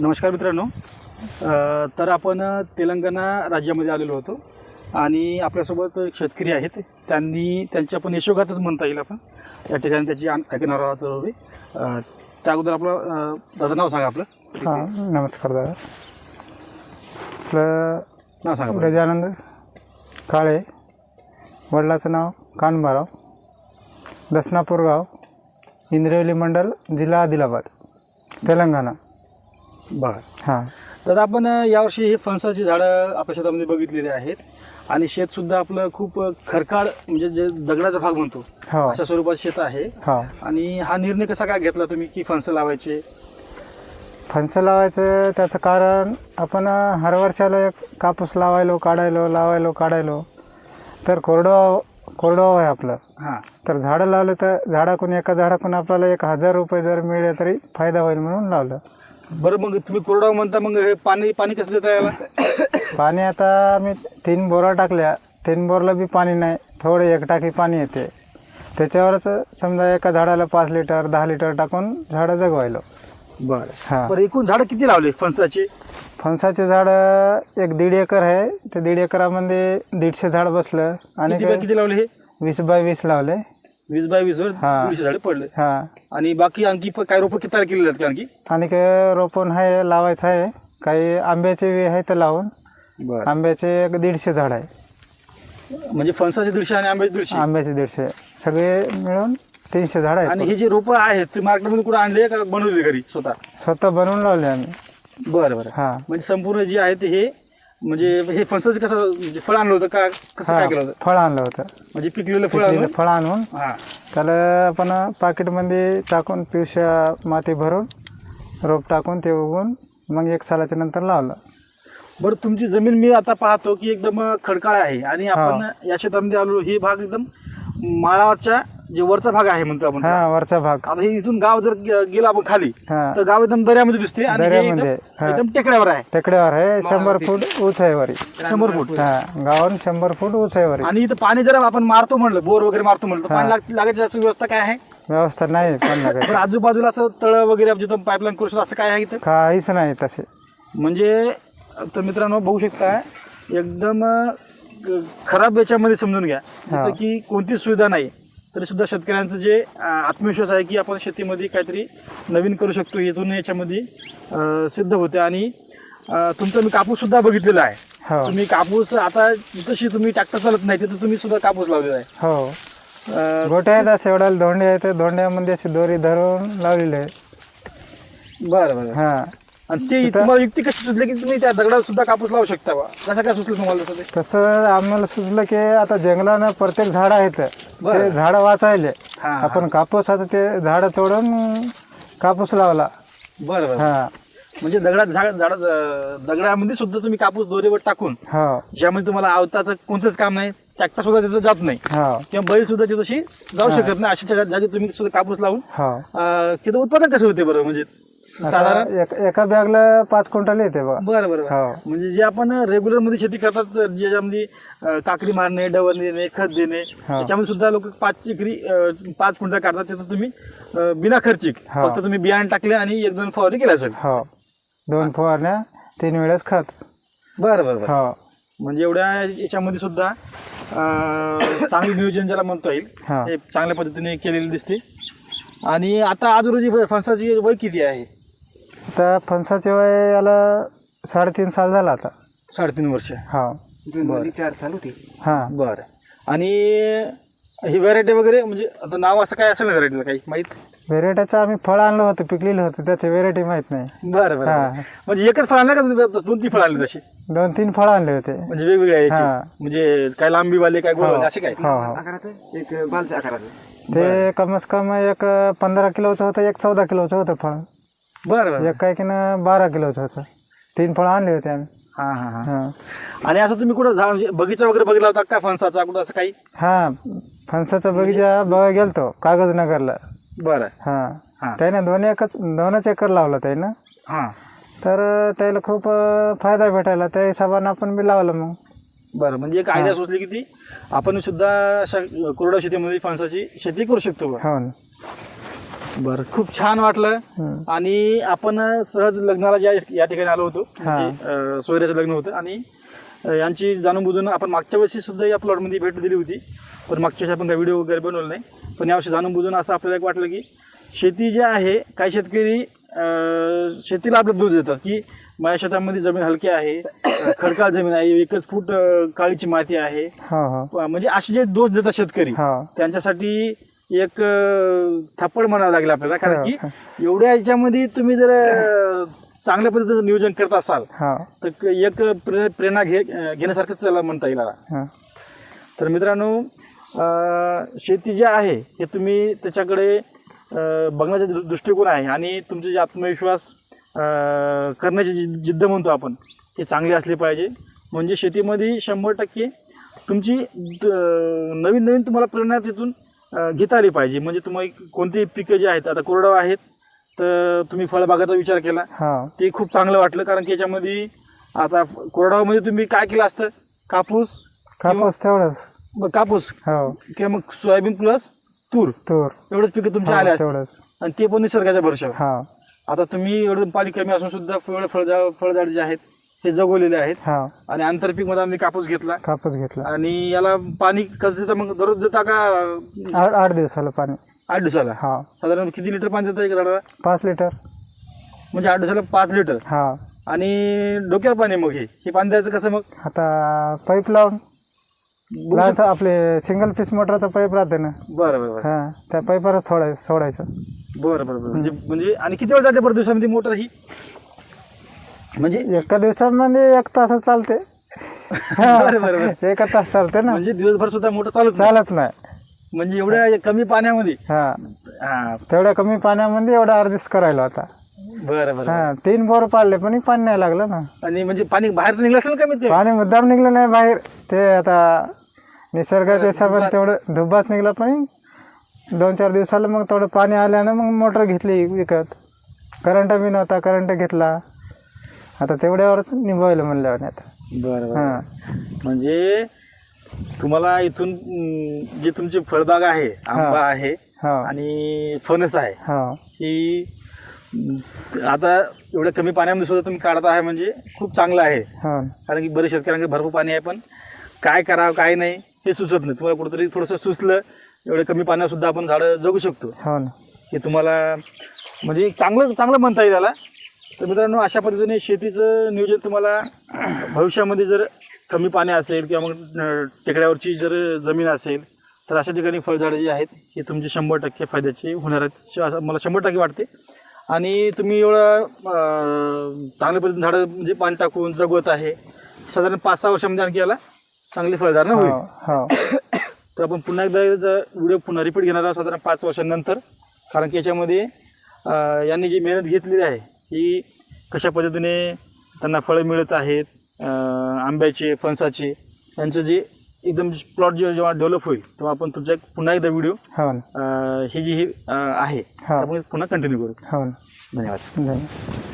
नमस्कार मित्रांनो. तर आपण तेलंगणा राज्यामध्ये आलेलो होतो आणि आपल्यासोबत एक शेतकरी आहेत. त्यांनी त्यांच्या पण यशोगातच म्हणता येईल आपण. या ठिकाणी त्याची ऐकणार आहोत हवी त्या अगोदर आपलं दादा नाव सांगा आपलं. हां नमस्कार दादा. आपलं नाव सांगा. गजानंद काळे वडिलाचं नाव कानबाराव दसनापूर गाव इंद्रवली मंडल जिल्हा आदिलाबाद तेलंगणा. बरं हां. तर आपण यावर्षी हे फणसाची झाडं आपल्या शेतामध्ये बघितलेली आहेत. आणि शेतसुद्धा आपलं खूप खरकाळ म्हणजे जे दगडाचा भाग म्हणतो हो. अशा स्वरूपाचं शेत आहे. हो. आणि हा निर्णय कसा काय घेतला तुम्ही की फणसं लावायचे? फणसं लावायचं त्याचं कारण आपण हर वर्षाला एक कापूस लावायलो काढायलो लावायलो काढायलो. तर कोरडवाहू कोरडवाहू आहे आपलं. हां. तर झाडं लावलं तर झाडाकून एका झाडाकून आपल्याला एक हजार रुपये जर मिळले तरी फायदा होईल म्हणून लावलं. बरं मग तुम्ही कोरडा म्हणता मग हे पाणी पाणी कसं देता याला? पाणी आता आम्ही तीन बोरा टाकल्या. तीन बोरला बी पाणी नाही. थोडं एक टाकी पाणी येते. त्याच्यावरच समजा एका झाडाला पाच लिटर दहा लिटर टाकून झाडं जगवायलो. बरं. हां. बरं एकूण झाडं किती लावले फणसाचे? फणसाचे झाडं एक दीड एकर आहे. ते दीड एकरामध्ये दीडशे झाड बसलं. आणि किती लावले हे? वीस बाय वीस लावले. वीस बाय वीस वर हां. दीडशे झाडे पडले. हां. आणि बाकी आणखी प- काय रोपं किती तयार केलेले आहेत आणखी आणि काय रोपण आहे लावायचं आहे. काही आंब्याचे बी आहे तर लावून. बरं. आंब्याचे एक दीडशे झाड आहे. म्हणजे फणसाचे दीडशे आणि आंब्याचे दीडशे. आंब्याचे दीडशे. सगळे मिळून तीनशे झाड आणि आहेत हे जे रोपं आहेत ते मार्केटमध्ये कुठे आणले का बनवले घरी स्वतः? स्वतः बनवून लावले आम्ही. बरं बरं. हां. म्हणजे संपूर्ण जे आहे ते हे म्हणजे हे फणसाचं कसं म्हणजे फळ आणलं होतं का? कसं काय केलं होतं? फळ आणलं होतं. म्हणजे पिकलेलं फळ पिकलेलं आणून? फळ आणून हां. त्याला आपण पाकिटमध्ये टाकून पिवशा माती भरून रोप टाकून ते उगून मग एक सालाच्या नंतर लावलं. बरं तुमची जमीन मी आता पाहतो की एकदम खडकाळ आहे आणि आपण या शेतामध्ये आलो ही भाग एकदम माळाच्या जे वरचा भाग आहे म्हणतो आपण हा वरचा भाग. आता हे इथून गाव जर गे- गेलं आपण खाली हा. तर गाव एकदम दर्यामध्ये दिसते आणि हे दर्यामध्ये, एकदम हा. एकदम टेकड्यावर आहे. टेकड्यावर आहे शंभर फूट उंच आहे वरी शंभर फूट. हा शंभर फूट उंच आहे वरी आणि इथं पाणी जर आपण मारतो म्हणलं बोर वगैरे मारतो म्हणलं तर. पाणी लाग- लागायची असं व्यवस्था काय आहे? व्यवस्था नाही पण लागत बरं आजूबाजूला असं तळ वगैरे जिथं पाईपलाईन करू शकतो असं काय आहे इथं? काहीच नाही तसे. म्हणजे तर मित्रांनो बघू शकता एकदम अं, खराब याच्यामध्ये समजून घ्या. जिथं की कोणतीच सुविधा नाही. तरी सुद्धा शेतकऱ्यांचं जे आत्मविश्वास आहे की आपण शेतीमध्ये काहीतरी नवीन करू शकतो इथून याच्यामध्ये सिद्ध होते. आणि तुमचा मी कापूस सुद्धा बघितलेला आहे. हो. तुम्ही कापूस आता जशी तुम्ही ट्रॅक्टर चालत नाही तिथं तुम्ही सुद्धा कापूस लावलेला आहे. हो. अं, गोट्या आहेत अशा एवढ्याला धोंडे आहेत धोंड्यामध्ये अशी दोरी धरून लावलेली आहे बरं बरं. हा. आणि ते तुम्हाला युक्ती कशी सुचली की तुम्ही त्या दगडात सुद्धा कापूस लावू शकता बा? कसं काय सुचलं तुम्हाला तसं ते? तसं आम्हाला सुचलं की आता जंगलानं प्रत्येक झाड आहेत. बरं. ते झाडं वाचायले. हा, हा. आपण कापूस आता ते झाडं तोडून कापूस लावला. बरं बरं. हा. म्हणजे दगडात झाड झाड दगडामध्ये सुद्धा तुम्ही कापूस दोरेवर टाकून हो. ज्यामध्ये तुम्हाला आवताचं कोणतंच काम नाही ट्रॅक्टर सुद्धा तिथं जात नाही. हो. किंवा बैल सुद्धा तिथशी जाऊ शकत नाही अशा जागी तुम्ही सुद्धा कापूस लावून हो. अं, तिथं उत्पादन कसं होते बरं? म्हणजे साधारण? एक- एका बॅगला पाच क्विंटल येते बघा. बरं बरं बरं. हो. म्हणजे जे आपण रेग्युलरमध्ये शेती करतात ज्याच्यामध्ये अं, काकडी मारणे डवल देणे खत देणे त्याच्यामध्ये सुद्धा लोक पाच एकरी अं, पाच क्विंटल काढतात. तिथं तुम्ही अं, बिना खर्चिक हो. फक्त तुम्ही बियाणे टाकले आणि एक दोन फवारणी केल्या सर हो. दोन फवारण्या तीन वेळेस खत. बरं बरं बरं. हो. म्हणजे एवढ्या याच्यामध्ये सुद्धा अं, चांगलं नियोजन ज्याला म्हणता येईल हा. हे चांगल्या पद्धतीने केलेलं दिसते. आणि आता आजूरोजी फणसाची वय किती आहे? आता फणसाचे वय याला साडेतीन साल झाला आता. साडेतीन वर्ष. हो. हा. बरं. आणि ही व्हरायटी वगैरे म्हणजे आता नाव असं काय असेल ना व्हरायटीला काही? माहीत? व्हेरायटीचं आम्ही फळ आणलं होतं पिकलेलं होतं त्याची व्हेरायटी माहीत नाही. बरं बरं हा. म्हणजे एकच फळ आणलं का? दोन तीन फळ आणले तशी दोन तीन फळं आणले होते. म्हणजे वेगवेगळ्या याची. हा. म्हणजे काय लांबीवाले काय गोलवाले असे काय? हो हो. ते कमीत कम एक पंधरा किलोचं होतं एक चौदा किलोचं होतं फळ. बरं बरं. एक काय की ना बारा किलोचं होतं. तीन फळं आणले होते आम्ही. हा हा हा. हा. आणि असं तुम्ही कुठं झाड म्हणजे बगीचा वगैरे बघितला होता का फणसाचा कुठं असं काही? हा फणसाचा बगीचा बघायला गेलतो कागजनगरला बरं. हा. हा. त्याने दोन एकच दोनच एकर लावलं त्यानं हां. तर त्याला खूप अं, फायदा भेटायला त्या हिशोबानं आपण बी लावलं मग. बरं म्हणजे एक आयडिया सुचली की ती आपण सुद्धा अशा कोरड्या शेतीमध्ये फणसाची शेती करू शकतो बा. हो ना बरं खूप छान वाटलं. आणि आपण सहज लग्नाला ज्या या ठिकाणी आलो होतो. म्हणजे, अं, सोयऱ्याचं लग्न होतं आणि अं, यांची जाणून बुजून आपण मागच्या वर्षी सुद्धा या प्लॉटमध्ये भेट दिली होती पण मागच्या वर्षी आपण काही व्हिडिओ वगैरे बनवलं नाही पण यावर्षी जाणून बुजून असं आपल्याला एक वाटलं की शेती जी आहे काही शेतकरी शेतीला आपलं दूध देतात की माझ्या शेतामध्ये जमीन हलकी आहे खडकाळ जमीन आहे एकच फूट काळीची माती आहे. म्हणजे असे जे दोष देतात शेतकरी हो. त्यांच्यासाठी एक थप्पड म्हणावं लागेल आपल्याला. कारण. की एवढ्या याच्यामध्ये तुम्ही जर चांगल्या पद्धतीचं नियोजन करत असाल हो. तर एक प्रे- प्रेरणा घे घेण्यासारखंच त्याला म्हणता येईल तर मित्रांनो शेती जी आहे हे तुम्ही त्याच्याकडे बघण्याचा दृष्टिकोन आहे आणि तुमचे जे आत्मविश्वास करण्याची जी जिद्द म्हणतो आपण हे चांगली असली पाहिजे. म्हणजे शेतीमध्ये शंभर टक्के तुमची नवीन नवीन तुम्हाला प्रेरणा तिथून घेता आली पाहिजे. म्हणजे तुम्हाला कोणती पिकं जी आहेत आता कोरडवाहू आहेत तर तुम्ही फळबागाचा विचार केला. हो. ते खूप चांगलं वाटलं कारण की याच्यामध्ये आता कोरडामध्ये तुम्ही काय केलं असतं? कापूस कापूस तेवढंच. कापूस हो. किंवा मग सोयाबीन प्लस तूर. तूर. एवढंच पिकं तुमचे हो, आले असते तेवढंच. आणि ते पण निसर्गाच्या भरशावर. हो. आता तुम्ही एवढं पाणी कमी असून सुद्धा फळ फळझाड फळझाड जे आहेत ते जगवलेले आहेत. हो. आणि आंतरपीकमध्ये आम्ही कापूस घेतला. कापूस घेतला. आणि याला पाणी कसं देता? मग दररोज देता का? आठ आठ दिवसाला पाणी. आठ दिवसाला? हो. साधारण किती लिटर पाणी देता एका झाडाला? पाच लिटर. म्हणजे आठ दिवसाला पाच लिटर. हा. आणि डोक्यावर पाणी मग हे? हे पाणी द्यायचं कसं मग? आता पाईप लावून लहानचं आपले सिंगल पीस मोटरचा पाईप राहते ना. बरं बरं बरं. हा त्या पाईपवरच सोडाय सोडायचं. बरं बरं बरं. म्हणजे म्हणजे आणि किती वेळ जाते बरं दिवसामध्ये मोटर ही? म्हणजे? एका दिवसामध्ये एक तास चालते. बरं बरं बरं. एका तास चालते ना. म्हणजे दिवसभर सुद्धा मोटर चालूच नाही. चालत नाही. म्हणजे एवढ्या कमी पाण्यामध्ये? हा. हा. तेवढ्या कमी पाण्यामध्ये एवढा ऍडजस्ट करायला होता बरं बरं हा तीन बोर पाडले पण पाणी नाही लागलं ना. आणि म्हणजे पाणी बाहेर निघलं असेल का मी ते? पाणी मुद्दाम निघलं नाही बाहेर. ते आता निसर्गाच्या हिशोबाने तेवढं धुब्बाच निघलं पण दोन चार दिवसाला मग थोडं पाणी आल्यानं मग मोटर घेतली विकत. करंट बी नव्हता करंट घेतला. आता तेवढ्यावरच निभवलं म्हणल्यावर आता. बरं हां. म्हणजे तुम्हाला इथून अं, जी तुमची फळबाग आहे आंबा आहे हो. आणि फणस आहे हो. ही अं, आता एवढ्या कमी पाण्यामध्ये सुद्धा तुम्ही काढत आहे म्हणजे खूप चांगलं आहे. हो. कारण की बरेच शेतकऱ्यांकडे भरपूर पाणी आहे पण काय करावं काय नाही. हे सुचत नाही. तुम्हाला कुठेतरी थोडंसं सुचलं एवढ्या कमी पाण्यात सुद्धा आपण झाडं जगू शकतो. हो ना. हे तुम्हाला म्हणजे एक चांगलं चांगलं म्हणता येईल याला. तर मित्रांनो अशा पद्धतीने शेतीचं नियोजन तुम्हाला भविष्यामध्ये जर कमी पाणी असेल किंवा मग अं, टेकड्यावरची जर जमीन असेल तर अशा ठिकाणी फळझाडं जी आहेत हे तुमचे शंभर टक्के फायद्याचे होणार आहेत. श- असं मला शंभर टक्के वाटते. आणि तुम्ही एवढं अं, चांगल्या पद्धतीने झाडं म्हणजे पाणी टाकून जगवत आहे. साधारण पाच सहा वर्षामध्ये आणखी याला चांगली फळधारणा होईल. हो हो तर आपण पुन्हा एकदा व्हिडिओ पुन्हा रिपीट घेणार आहोत साधारण पाच वर्षांनंतर. कारण की याच्यामध्ये यांनी जी मेहनत घेतलेली आहे ही कशा पद्धतीने त्यांना फळं मिळत आहेत आंब्याचे फणसाचे यांचं जे एकदम प्लॉट जे जेव्हा डेव्हलप होईल तेव्हा आपण तुमच्या एक पुन्हा एकदा व्हिडिओ हो ना. ही जी ही आहे हा. आपण पुन्हा कंटिन्यू करू. हो ना. धन्यवाद. धन्यवाद.